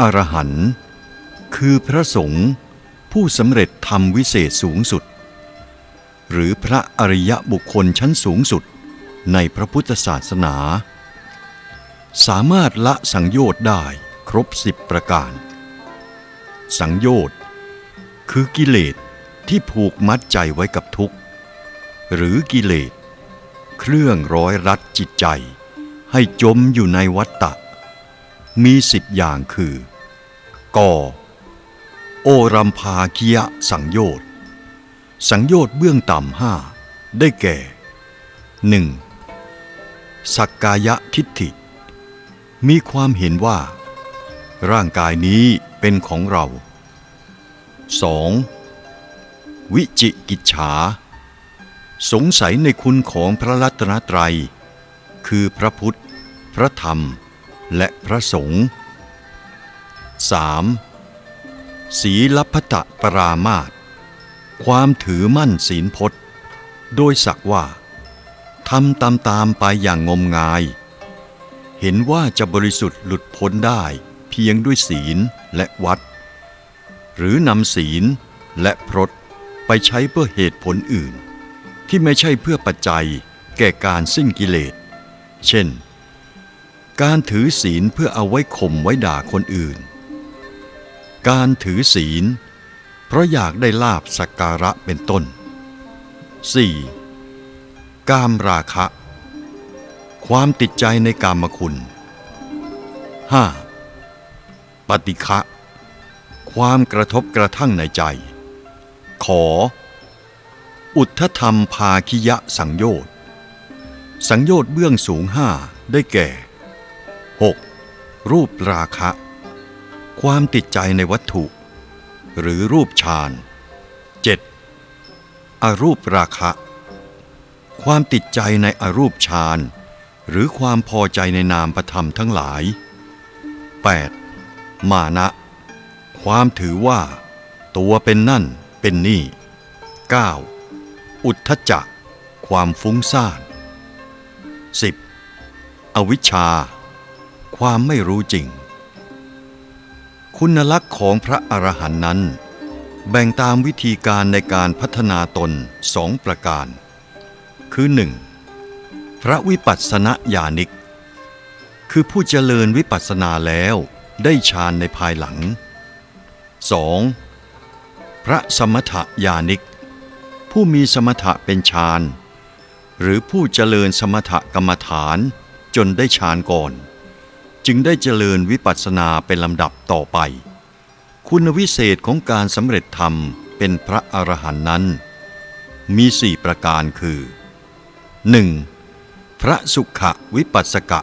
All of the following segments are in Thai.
อรหันต์คือพระสงฆ์ผู้สำเร็จธรรมวิเศษสูงสุด หรือพระอริยบุคคลชั้นสูงสุดในพระพุทธศาสนา สามารถละสังโยชน์ได้ครบสิบประการ สังโยชน์คือกิเลสที่ผูกมัดใจไว้กับทุกข์ หรือกิเลส เครื่องร้อยรัดจิตใจ ให้จมอยู่ในวัฏฏะมีสิบอย่างคือ กอโอรัมพาคิยะสังโยชน์สังโยชน์เบื้องต่ำห้าได้แก่ 1. สักกายะทิฏฐิ มีความเห็นว่า ร่างกายนี้เป็นของเรา 2. วิจิกิจฉา สงสัยในคุณของพระรัตนตรัย คือพระพุทธ พระธรรม และพระสงฆ์ 3. ศีลพัตปรามาตความถือมั่นศีลพจน์โดยสักว่าทำตามตามไปอย่างงมงาย เห็นว่าจะบริสุทธิ์หลุดพ้นได้เพียงด้วยศีลและวัด หรือนำศีลและพรตไปใช้เพื่อเหตุผลอื่น ที่ไม่ใช่เพื่อปัจจัยแก่การสิ้นกิเลส เช่น การถือศีลเพื่อเอาไว้ข่มไว้ด่าคนอื่น การถือศีล เพราะอยากได้ลาบสักการะเป็นต้น 4. กามราคะ ความติดใจในกามคุณ 5. ปฏิฆะความกระทบกระทั่งในใจ ขอ อุทธธรรมภาคิยะสังโยชน์สังโยชน์เบื้องสูงห้าได้แก่ 6. รูปราคะ ความติดใจในวัตถุ หรือรูปฌาน 7. อรูปราคะ ความติดใจในอรูปฌานหรือความพอใจในนามประธรรมทั้งหลาย 8. มานะ ความถือว่า ตัวเป็นนั่นเป็นนี่ 9. อุทธจักความฟุ้งซ่าน 10. อวิชชา ความไม่รู้จริง คุณลักษณ์ของพระอรหันต์นั้น แบ่งตามวิธีการในการพัฒนาตนสองประการ คือ 1. พระวิปัสสนาญาณิก คือผู้เจริญวิปัสสนาแล้วได้ฌานในภายหลัง 2. พระสมถญาณิก ผู้มีสมถะเป็นฌาน หรือผู้เจริญสมถกรรมฐานจนได้ฌานก่อน จึงได้เจริญวิปัสสนาเป็นลำดับต่อไป คุณวิเศษของการสำเร็จธรรมเป็นพระอรหันต์นั้น มีสี่ประการคือ 1. พระสุขวิปัสสกะ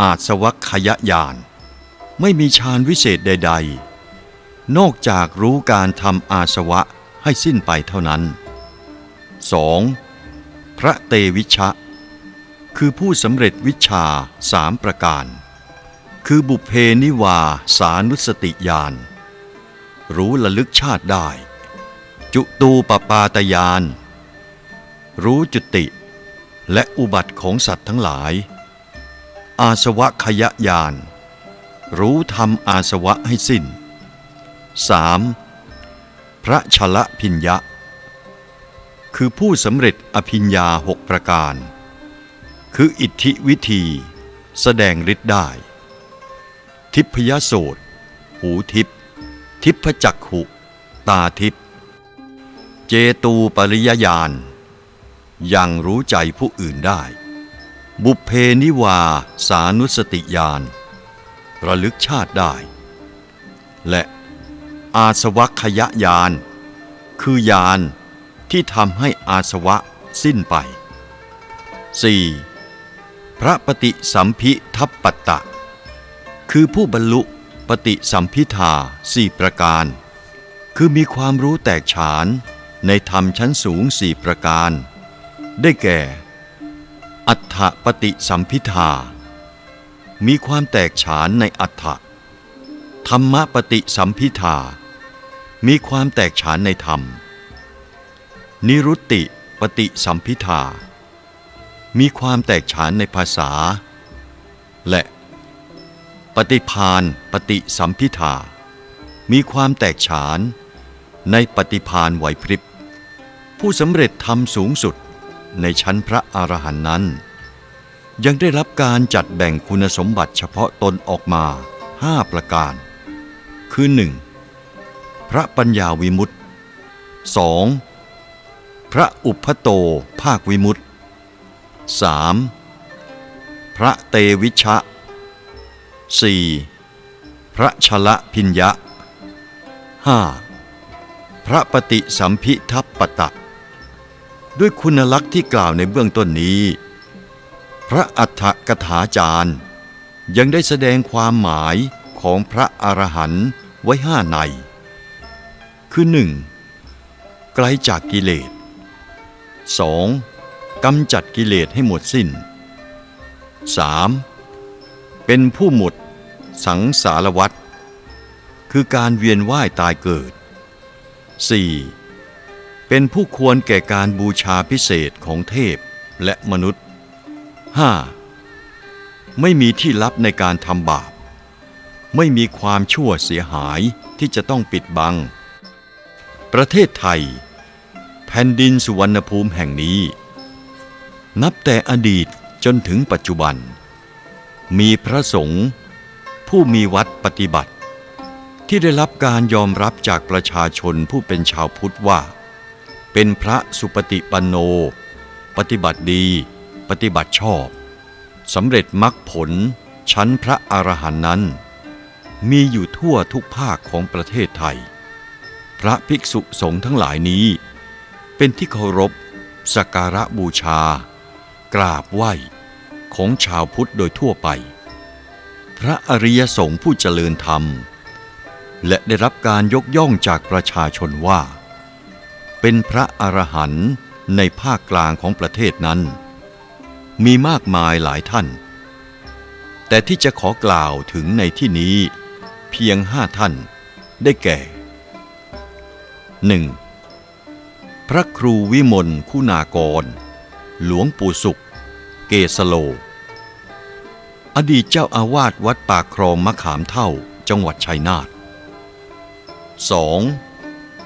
อาสวัคยญาณไม่มีฌานวิเศษใด ๆ นอกจากรู้การทำอาสวะให้สิ้นไปเท่านั้น 2. พระเตวิชะ คือผู้สำเร็จวิชาสามประการ คือบุพเพนิวาสานุสติญาณรู้ระลึกชาติได้ จุตูปปาตยาน รู้จุติ และอุบัติของสัตว์ทั้งหลาย อาสวะขยญาณรู้ทำอาสวะให้สิ้น 3. พระชละพิญญะ คือผู้สำเร็จอภิญญาหกประการ คืออิทธิวิธี แสดงฤทธิ์ได้ ทิพยโสตหูทิพทิพจักขุตาทิพเจตูปริยญาณยังรู้ใจผู้อื่นได้ บุพเพนิวาสานุสติญาณระลึกชาติได้ และอาสวัคยญาณคือญาณที่ทำให้อาสวะสิ้นไป 4. พระปฏิสัมพิทัปปตะ คือผู้บรรลุปฏิสัมพิทาสี่ประการ คือมีความรู้แตกฉานในธรรมชั้นสูงสี่ประการ ได้แก่ อัฏฐปฏิสัมพิทามีความแตกฉานในอัฏฐะธรรมปฏิสัมพิทามีความแตกฉานในธรรม นิรุตติปฏิสัมพิทามีความแตกฉานในภาษา และ ปฏิพานปฏิสัมพิทามีความแตกฉาน ในปฏิพานไหวพริบ ผู้สำเร็จธรรมสูงสุดในชั้นพระอรหันต์นั้น ยังได้รับการจัดแบ่งคุณสมบัติเฉพาะตนออกมาห้าประการ คือ 1. พระปัญญาวิมุตติ 2. พระอุปโตภาควิมุตติ 3. พระเตวิชะ 4. พระชละพิญญะ 5. พระปฏิสัมพิทัปปตะ ด้วยคุณลักษณ์ที่กล่าวในเบื้องต้นนี้ พระอัฏฐกถาจารย์ ยังได้แสดงความหมายของพระอรหันต์ไว้ห้าใน คือหนึ่งไกลจากกิเลส 2. กำจัดกิเลสให้หมดสิ้น 3. เป็นผู้หมดสังสารวัฏคือการเวียนว่ายตายเกิด 4. เป็นผู้ควรแก่การบูชาพิเศษของเทพและมนุษย์ 5. ไม่มีที่ลับในการทำบาป ไม่มีความชั่วเสียหายที่จะต้องปิดบัง ประเทศไทย แผ่นดินสุวรรณภูมิแห่งนี้ นับแต่อดีตจนถึงปัจจุบัน มีพระสงฆ์ผู้มีวัดปฏิบัติ ที่ได้รับการยอมรับจากประชาชนผู้เป็นชาวพุทธว่า เป็นพระสุปฏิปันโน ปฏิบัติดี ปฏิบัติชอบสำเร็จมรรคผลชั้นพระอรหันต์นั้น มีอยู่ทั่วทุกภาคของประเทศไทย พระภิกษุสงฆ์ทั้งหลายนี้ เป็นที่เคารพสักการะบูชา กราบไหว้ ของชาวพุทธโดยทั่วไป พระอริยสงฆ์ผู้เจริญธรรม และได้รับการยกย่องจากประชาชนว่า เป็นพระอรหันต์ในภาคกลางของประเทศนั้น มีมากมายหลายท่าน แต่ที่จะขอกล่าวถึงในที่นี้เพียงห้าท่านได้แก่ 1. พระครูวิมลคุณากร หลวงปู่สุข เกสโล อดีตเจ้าอาวาสวัดปากครองมะขามเท่าจังหวัดชัยนาท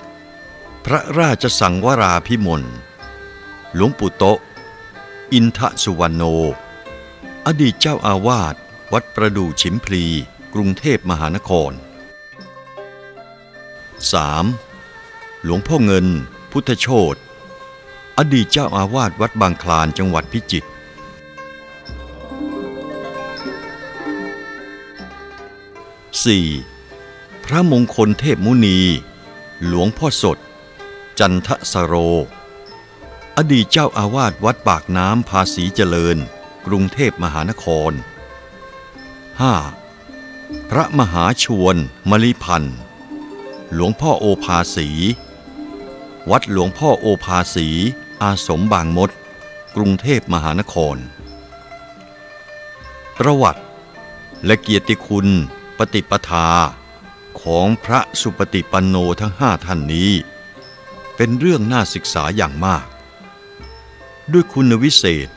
2. พระราชสังวราพิมลหลวงปู่โตอินทสุวรรณโน อดีตเจ้าอาวาสวัดประดู่ฉิมพลี กรุงเทพมหานคร 3. หลวงพ่อเงิน พุทธโชตอดีตเจ้าอาวาสวัดบางคลานจังหวัดพิจิตร 4. พระมงคลเทพมุนี หลวงพ่อสด จันทสโร อดีตเจ้าอาวาสวัดปากน้ำภาษีเจริญ กรุงเทพมหานคร 5. พระมหาชวนมลิพันธ์ หลวงพ่อโอภาสี วัดหลวงพ่อโอภาสี อาสมบางมด กรุงเทพมหานคร ประวัติและเกียรติคุณ ปฏิปทาของพระสุปฏิปันโนทั้งห้าท่านนี้ เป็นเรื่องน่าศึกษาอย่างมาก ด้วยคุณวิเศษ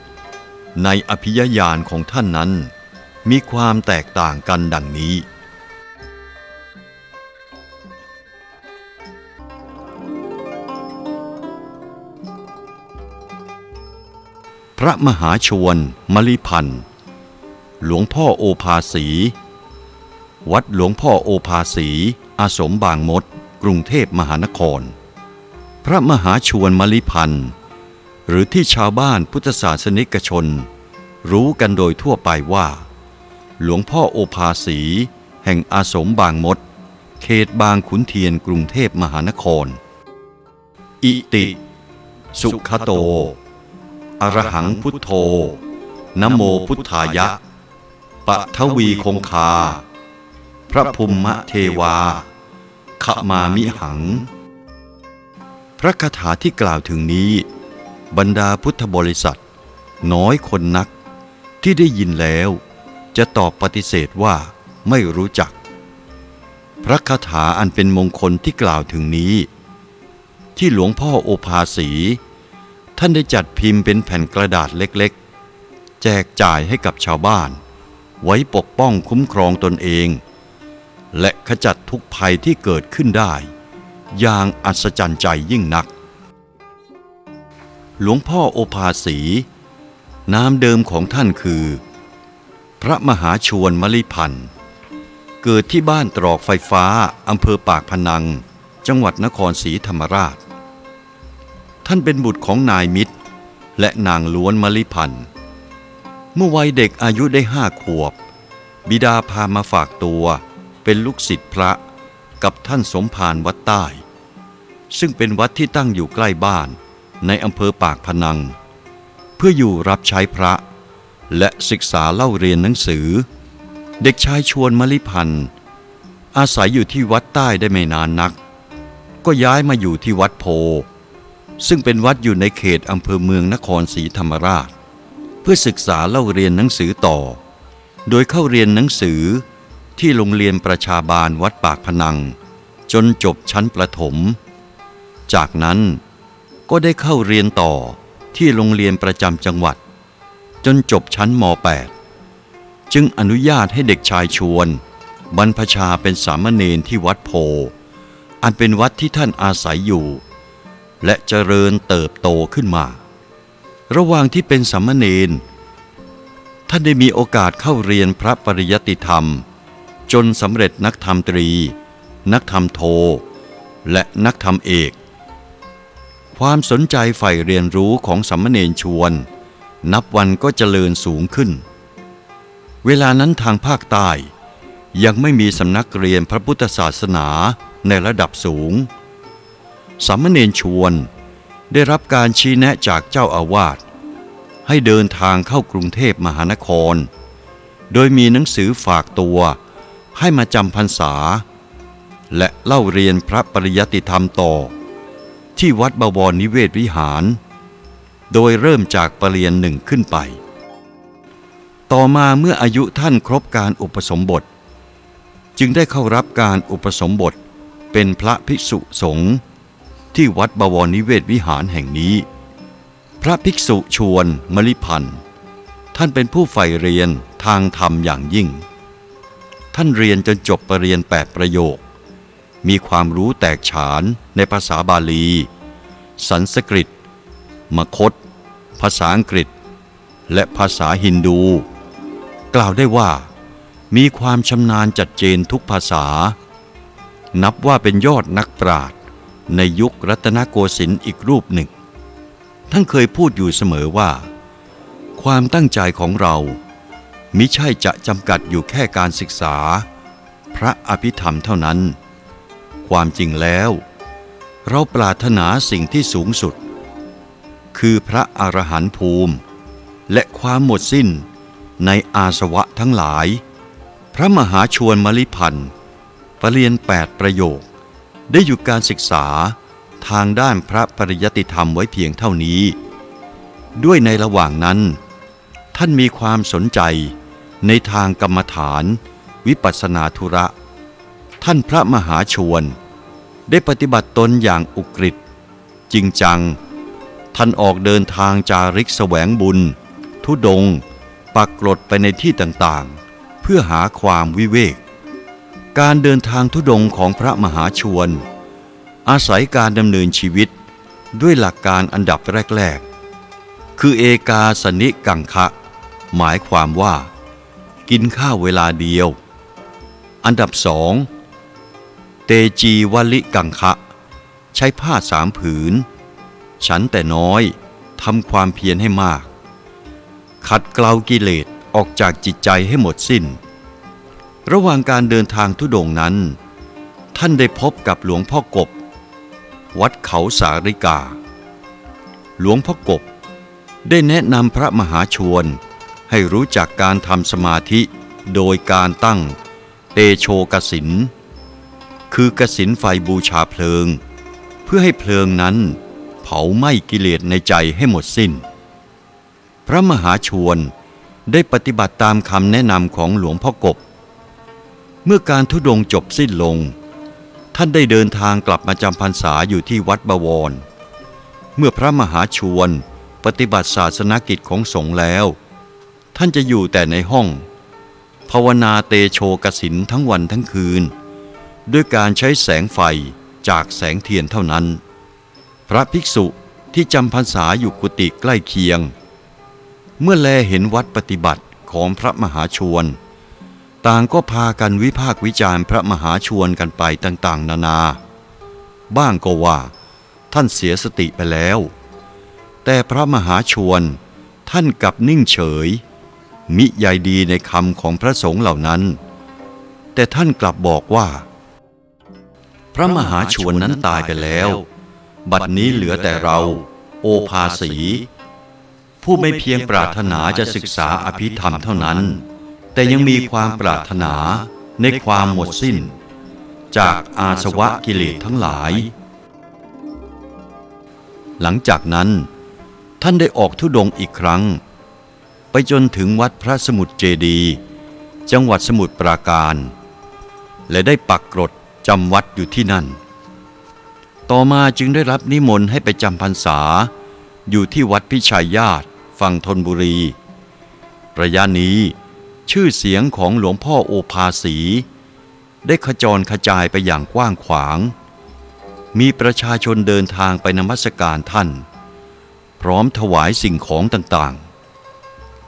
ในอภิยญาณของท่านนั้น มีความแตกต่างกันดังนี้พระมหาชวนมลิพันธ์ หลวงพ่อโอภาสี วัดหลวงพ่อโอภาสี อาสมบางมด กรุงเทพมหานคร พระมหาชวนมลิพันธ์ หรือที่ชาวบ้านพุทธศาสนิกชน รู้กันโดยทั่วไปว่า หลวงพ่อโอภาสี แห่งอาสมบางมด เขตบางขุนเทียนกรุงเทพมหานคร อิติ สุขโต อรหังพุทโธนโมพุทธายะปะทวีคงคา พระภูมิเทวา ขมามิหัง พระคาถาที่กล่าวถึงนี้ บรรดาพุทธบริษัท น้อยคนนักที่ได้ยินแล้ว จะตอบปฏิเสธว่าไม่รู้จัก พระคาถาอันเป็นมงคลที่กล่าวถึงนี้ ที่หลวงพ่อโอภาสี ท่านได้จัดพิมพ์เป็นแผ่นกระดาษเล็กๆ แจกจ่ายให้กับชาวบ้าน ไว้ปกป้องคุ้มครองตนเอง และขจัดทุกภัยที่เกิดขึ้นได้ อย่างอัศจรรย์ใจยิ่งนัก หลวงพ่อโอภาสี นามเดิมของท่านคือ พระมหาชวนมลิพันธ์เกิดที่บ้านตรอกไฟฟ้าอำเภอปากพนัง จังหวัดนครศรีธรรมราช ท่านเป็นบุตรของนายมิตร และนางล้วนมลิพันธ์เมื่อวัยเด็กอายุได้ห้าขวบ บิดาพามาฝากตัว เป็นลูกศิษย์พระกับท่านสมภารวัดใต้ ซึ่งเป็นวัดที่ตั้งอยู่ใกล้บ้านในอำเภอปากพนัง เพื่ออยู่รับใช้พระ และศึกษาเล่าเรียนหนังสือ เด็กชายชวนมลิพันธ์อาศัยอยู่ที่วัดใต้ได้ไม่นานนัก ก็ย้ายมาอยู่ที่วัดโพ ซึ่งเป็นวัดอยู่ในเขตอำเภอเมืองนครศรีธรรมราช เพื่อศึกษาเล่าเรียนหนังสือต่อ โดยเข้าเรียนหนังสือ ที่โรงเรียนประชาบาลวัดปากพนัง จนจบชั้นประถม จากนั้นก็ได้เข้าเรียนต่อที่โรงเรียนประจำจังหวัด จนจบชั้นม .8 จึงอนุญาตให้เด็กชายชวน บรรพชาเป็นสามเณรที่วัดโพ อันเป็นวัดที่ท่านอาศัยอยู่ และเจริญเติบโตขึ้นมา ระหว่างที่เป็นสามเณรท่านได้มีโอกาสเข้าเรียนพระปริยติธรรม จนสำเร็จนักธรรมตรี นักธรรมโท และนักธรรมเอก ความสนใจใฝ่เรียนรู้ของสัมมเนรชวน นับวันก็เจริญสูงขึ้น เวลานั้นทางภาคใต้ ยังไม่มีสำนักเรียนพระพุทธศาสนาในระดับสูงสัมมเนรชวนได้รับการชี้แนะจากเจ้าอาวาสให้เดินทางเข้ากรุงเทพมหานคร โดยมีหนังสือฝากตัว ให้มาจำพรรษา และเล่าเรียนพระปริยติธรรมต่อ ที่วัดบวรนิเวศวิหาร โดยเริ่มจากปรริญญาหนึ่งขึ้นไป ต่อมาเมื่ออายุท่านครบการอุปสมบท จึงได้เข้ารับการอุปสมบทเป็นพระภิกษุสงฆ์ที่วัดบวรนิเวศวิหารแห่งนี้ พระภิกษุชวนมลิพันธ์ท่านเป็นผู้ใฝ่เรียนทางธรรมอย่างยิ่ง ท่านเรียนจนจบปรริญญาแปดประโยค มีความรู้แตกฉานในภาษาบาลี สันสกฤต มคต ภาษาอังกฤษ และภาษาฮินดู กล่าวได้ว่า มีความชำนาญจัดเจนทุกภาษา นับว่าเป็นยอดนักปราชญ์ในยุครัตนโกสินทร์อีกรูปหนึ่ง ท่านเคยพูดอยู่เสมอว่า ความตั้งใจของเรา มิใช่จะจำกัดอยู่แค่การศึกษา พระอภิธรรมเท่านั้น ความจริงแล้ว เราปรารถนาสิ่งที่สูงสุด คือพระอรหันต์ภูมิ และความหมดสิ้นในอาสวะทั้งหลาย พระมหาชวนมลิพันธ์ปรริญญาแปดประโยค ได้หยุดการศึกษาทางด้านพระปริยติธรรมไว้เพียงเท่านี้ ด้วยในระหว่างนั้น ท่านมีความสนใจ ในทางกรรมฐาน วิปัสสนาธุระ ท่านพระมหาชวน ได้ปฏิบัติตนอย่างอุกฤษจริงจัง ท่านออกเดินทางจาริกแสวงบุญ ทุดง ปักกรดไปในที่ต่างๆ เพื่อหาความวิเวก การเดินทางทุดงของพระมหาชวน อาศัยการดำเนินชีวิตด้วยหลักการอันดับแรก ๆ คือเอกาสนิกังคะ หมายความว่า กินข้าวเวลาเดียว อันดับสองเตจีวลิกังคะ ใช้ผ้าสามผืน ฉันแต่น้อยทำความเพียรให้มาก ขัดเกลากิเลสออกจากจิตใจให้หมดสิ้น ระหว่างการเดินทางทุดงนั้น ท่านได้พบกับหลวงพ่อกบ วัดเขาสาริกา หลวงพ่อกบได้แนะนำพระมหาชวน ให้รู้จักการทำสมาธิโดยการตั้งเตโชกสิน คือกสินไฟบูชาเพลิง เพื่อให้เพลิงนั้น เผาไหม้กิเลสในใจให้หมดสิ้น พระมหาชวนได้ปฏิบัติตามคำแนะนำของหลวงพ่อกบ เมื่อการทุดงจบสิ้นลง ท่านได้เดินทางกลับมาจำพรรษาอยู่ที่วัดบวร เมื่อพระมหาชวนปฏิบัติศาสนกิจของสงฆ์แล้ว ท่านจะอยู่แต่ในห้อง ภาวนาเตโชกสินทั้งวันทั้งคืน ด้วยการใช้แสงไฟจากแสงเทียนเท่านั้น พระภิกษุที่จำพรรษาอยู่กุฏิใกล้เคียง เมื่อแลเห็นวัดปฏิบัติของพระมหาชวน ต่างก็พากันวิพากวิจารณ์พระมหาชวนกันไปต่างๆ นานา บ้างก็ว่า ท่านเสียสติไปแล้ว แต่พระมหาชวนท่านกลับนิ่งเฉย มิใยดีในคำของพระสงฆ์เหล่านั้น แต่ท่านกลับบอกว่า พระมหาชวนนั้นตายไปแล้ว บัดนี้เหลือแต่เรา โอภาสี ผู้ไม่เพียงปรารถนาจะศึกษาอภิธรรมเท่านั้น แต่ยังมีความปรารถนาในความหมดสิ้น จากอาสวะกิเลสทั้งหลาย หลังจากนั้นท่านได้ออกทุดงอีกครั้ง ไปจนถึงวัดพระสมุทรเจดี จังหวัดสมุทรปราการ และได้ปักกรดจำวัดอยู่ที่นั่น ต่อมาจึงได้รับนิมนต์ให้ไปจำพรรษา อยู่ที่วัดพิชัยญาติฝั่งธนบุรี ระยะนี้ชื่อเสียงของหลวงพ่อโอภาสี ได้ขจรขจายไปอย่างกว้างขวาง มีประชาชนเดินทางไปนมัสการท่าน พร้อมถวายสิ่งของต่าง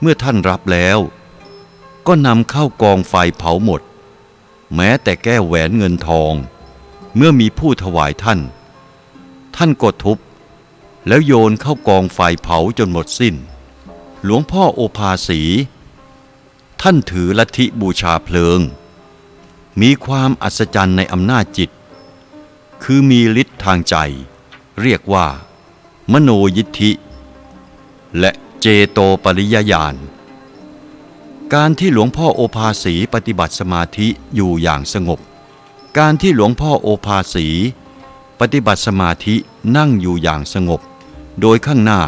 เมื่อท่านรับแล้ว ก็นำเข้ากองไฟเผาหมด แม้แต่แก้วแหวนเงินทอง เมื่อมีผู้ถวายท่าน ท่านกดทุบ แล้วโยนเข้ากองไฟเผาจนหมดสิ้น หลวงพ่อโอภาสี ท่านถือลัทธิบูชาเพลิง มีความอัศจรรย์ในอำนาจจิต คือมีฤทธิ์ทางใจ เรียกว่า มโนยิทธิ และ เจโตปริยญาณ การที่หลวงพ่อโอภาสีปฏิบัติสมาธิอยู่อย่างสงบ การที่หลวงพ่อโอภาสี ปฏิบัติสมาธินั่งอยู่อย่างสงบ โดยข้างหน้า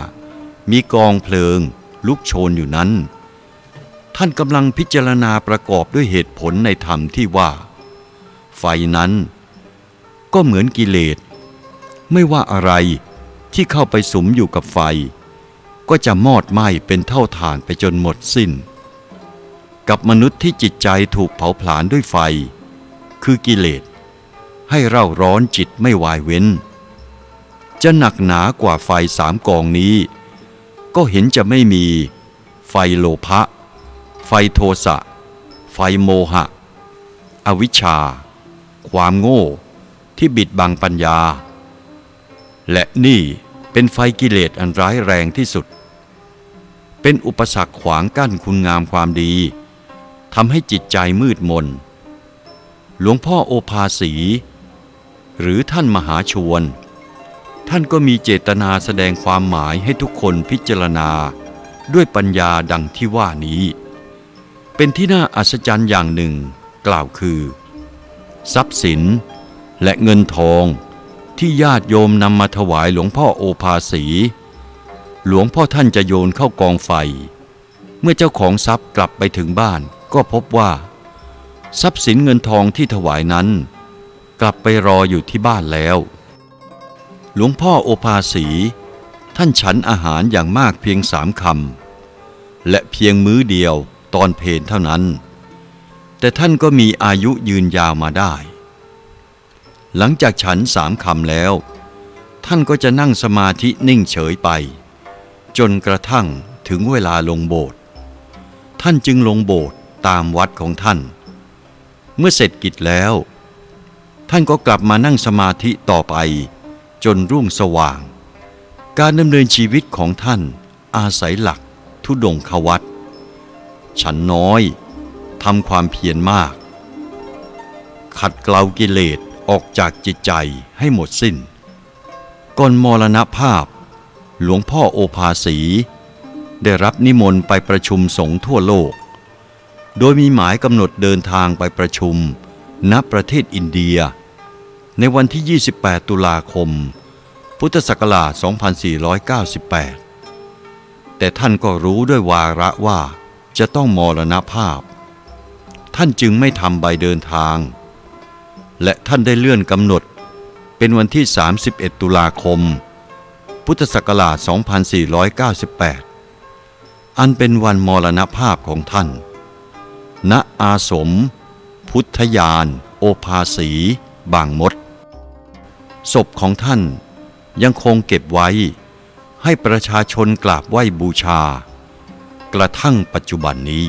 มีกองเพลิง ลุกโชนอยู่นั้น ท่านกำลังพิจารณาประกอบด้วยเหตุผลในธรรมที่ว่า ไฟนั้น ก็เหมือนกิเลส ไม่ว่าอะไรที่เข้าไปสมอยู่กับไฟ ก็จะมอดไหม้เป็นเท่าฐานไปจนหมดสิ้น กับมนุษย์ที่จิตใจถูกเผาผลาญด้วยไฟ คือกิเลส ให้เร่าร้อนจิตไม่วายเว้น จะหนักหนากว่าไฟสามกองนี้ ก็เห็นจะไม่มี ไฟโลภะไฟโทสะ ไฟโมหะ อวิชชา ความโง่ที่บิดบังปัญญา และนี่เป็นไฟกิเลสอันร้ายแรงที่สุด เป็นอุปสรรคขวางกั้นคุณงามความดีทำให้จิตใจมืดมน หลวงพ่อโอภาสี หรือท่านมหาชวน ท่านก็มีเจตนาแสดงความหมายให้ทุกคนพิจารณาด้วยปัญญาดังที่ว่านี้ เป็นที่น่าอัศจรรย์อย่างหนึ่งกล่าวคือ ทรัพย์สินและเงินทองที่ญาติโยมนำมาถวายหลวงพ่อโอภาสี หลวงพ่อท่านจะโยนเข้ากองไฟ เมื่อเจ้าของทรัพย์กลับไปถึงบ้านก็พบว่า ทรัพย์สินเงินทองที่ถวายนั้น กลับไปรออยู่ที่บ้านแล้ว หลวงพ่อโอภาสี ท่านฉันอาหารอย่างมากเพียงสามคำและเพียงมื้อเดียวตอนเพลเท่านั้น แต่ท่านก็มีอายุยืนยาวมาได้ หลังจากฉันสามคำแล้ว ท่านก็จะนั่งสมาธินิ่งเฉยไป จนกระทั่งถึงเวลาลงโบสถ์ท่านจึงลงโบสถ์ตามวัดของท่าน เมื่อเสร็จกิจแล้ว ท่านก็กลับมานั่งสมาธิต่อไป จนรุ่งสว่าง การดำเนินชีวิตของท่านอาศัยหลักทุดงควัตฉันน้อยทำความเพียรมาก ขัดเกลากิเลสออกจากจิตใจให้หมดสิ้น ก่อนมรณภาพ หลวงพ่อโอภาสี ได้รับนิมนต์ไปประชุมสงฆ์ทั่วโลก โดยมีหมายกำหนดเดินทางไปประชุม ณประเทศอินเดีย ในวันที่ 28 ตุลาคม พุทธศักราช 2498 แต่ท่านก็รู้ด้วยวาระว่าจะต้องมรณภาพ ท่านจึงไม่ทำใบเดินทาง และท่านได้เลื่อนกำหนดเป็นวันที่ 31 ตุลาคม พุทธศักราช 2498 อันเป็นวันมรณภาพของท่าน ณ อาสม พุทธยาน โอภาสี บางมด ศพของท่านยังคงเก็บไว้ ให้ประชาชนกราบไหว้บูชา กระทั่งปัจจุบันนี้